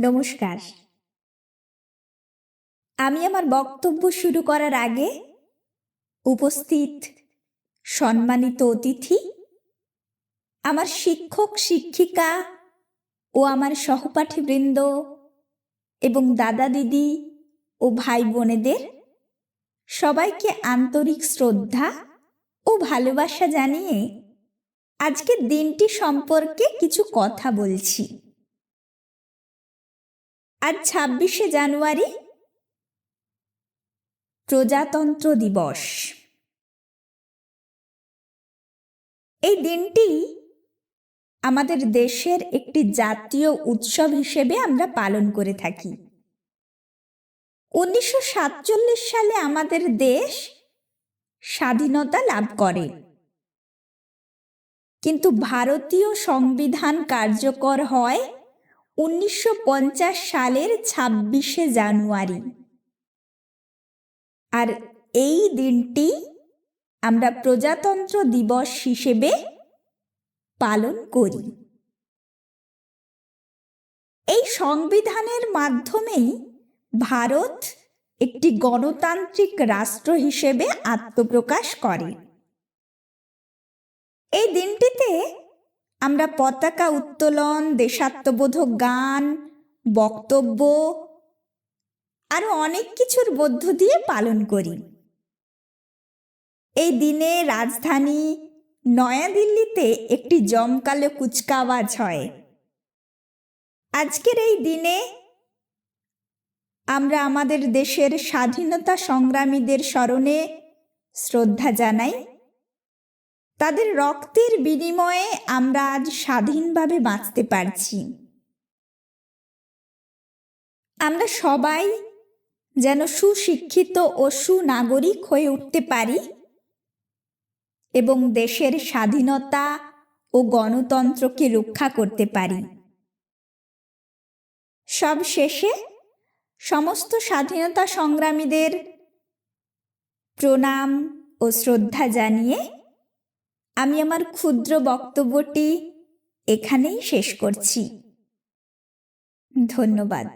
নমস্কার। আমি আমার বক্তব্য শুরু করার আগে উপস্থিত সম্মানিত অতিথি, আমার শিক্ষক, শিক্ষিকা ও আমার সহপাঠীবৃন্দ এবং দাদা দিদি ও ভাই বোনেদের সবাইকে আন্তরিক শ্রদ্ধা ও ভালোবাসা জানিয়ে আজকের দিনটি সম্পর্কে কিছু কথা বলছি। আজ ছাব্বিশে জানুয়ারি প্রজাতন্ত্র দিবস। এই দিনটি আমাদের দেশের একটি জাতীয় উৎসব হিসেবে আমরা পালন করে থাকি। উনিশশো সাতচল্লিশ সালে আমাদের দেশ স্বাধীনতা লাভ করে। কিন্তু ভারতীয় সংবিধান কার্যকর হয় উনিশশো পঞ্চাশ সালের ছাব্বিশে জানুয়ারি। আর এই দিনটি আমরা প্রজাতন্ত্র দিবস হিসেবে পালন করি। এই সংবিধানের মাধ্যমেই ভারত একটি গণতান্ত্রিক রাষ্ট্র হিসেবে আত্মপ্রকাশ করে। এই দিনটিতে আমরা পতাকা উত্তোলন, দেশাত্মবোধক গান, বক্তব্য, আরও অনেক কিছুর মধ্য দিয়ে পালন করি। এই দিনে রাজধানী নয়াদিল্লিতে একটি জমকালো কুচকাওয়াজ হয়। আজকের এই দিনে আমরা আমাদের দেশের স্বাধীনতা সংগ্রামীদের স্মরণে শ্রদ্ধা জানাই। তাদের রক্তের বিনিময়ে আমরা আজ স্বাধীনভাবে বাঁচতে পারছি। আমরা সবাই যেন সুশিক্ষিত ও সুনাগরিক হয়ে উঠতে পারি এবং দেশের স্বাধীনতা ও গণতন্ত্রকে রক্ষা করতে পারি। সব শেষে সমস্ত স্বাধীনতা সংগ্রামীদের প্রণাম ও শ্রদ্ধা জানিয়ে আমি আমার ক্ষুদ্র বক্তব্যটি এখানেই শেষ করছি। ধন্যবাদ।